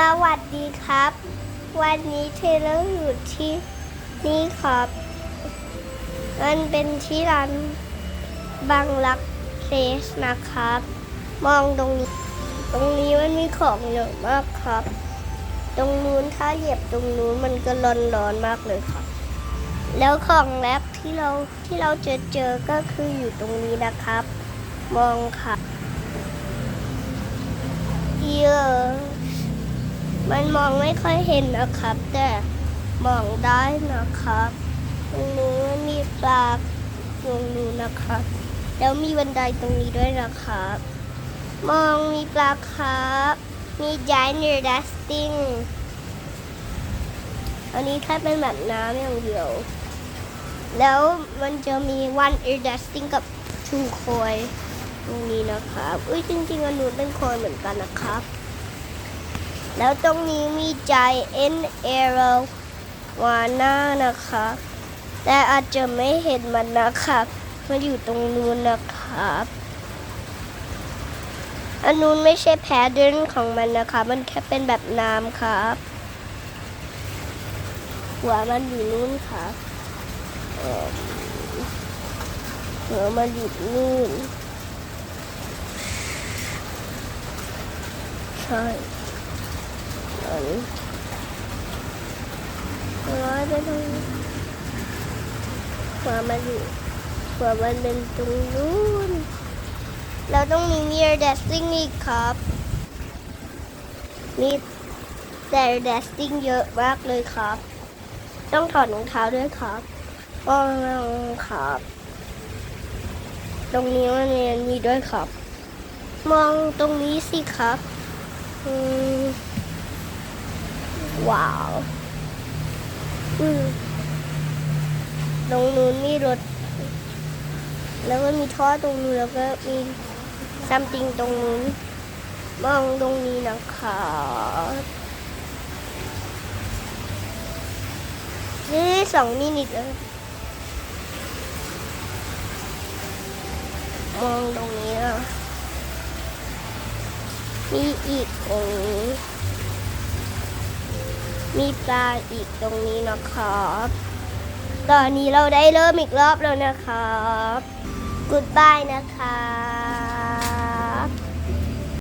สวัสดีครับ วันนี้เทเลอร์อยู่ที่นี่ครับ มันเป็นที่ร้านบางรักเพลสนะครับ มองตรงนี้ ตรงนี้มันมีของเยอะมากครับ ตรงนู้นถ้าเหยียบตรงนู้นมันก็ร้อนร้อนมากเลยครับ แล้วของแรกที่เราที่เราเจอเจอก็คืออยู่ตรงนี้นะครับ มองค่ะเยอะ มันมองไม่ค่อยเห็นนะครับ แต่มองได้นะครับตรงนู้นมีปลาตรงนู้นนะครับ แล้วมีบันไดตรงนี้ด้วยนะครับ มองมีปลาครับ มีจ i เนอร์ดัสติ้งอันนี้แค่เป็นแบบน้ำอย่างเดียว แล้วมันจะมี one ear dusting กับ two koi ตรงนี้นะครับ อุ้ยจริงๆอันนู้นเป็นโคอยเหมือนกันนะครับ แล้วตรงนี้มี giant arrow วาน่านะคะ แต่อาจจะไม่เห็นมันนะครับมันอยู่ตรงนู้นนะครับอันนู้นไม่ใช่แพดเดินของมันนะคะ มันแค่เป็นแบบน้ำครับ หัวมันอยู่นู้นครับเออหัวมันอยู่นู่น ใช่ นนี้ร้อยไปตรงหัวมันอยู่หัวมันเป็นตรงนู้นเราต้องมี mirror dusting อีกครับมีแต่ dusting เยอะมากเลยครับ ต้องถอดรองเท้าด้วยครับมองครับ ตรงนี้มันมีด้วยครับ มองตรงนี้สิครับ อืม ว้าวอืมตรงนู้นมีรถ แล้วก็มีท่อตรงนู้นแล้วก็มีซัมติงตรงนู้นมองตรงนี้นะคะนี่สองมินิทแล้วมองตรงนี้นะมีอีกตรงนี้ มีปลาอีกตรงนี้นะครับ ตอนนี้เราได้เริ่มอีกรอบแล้วนะครับ Goodbye นะครับ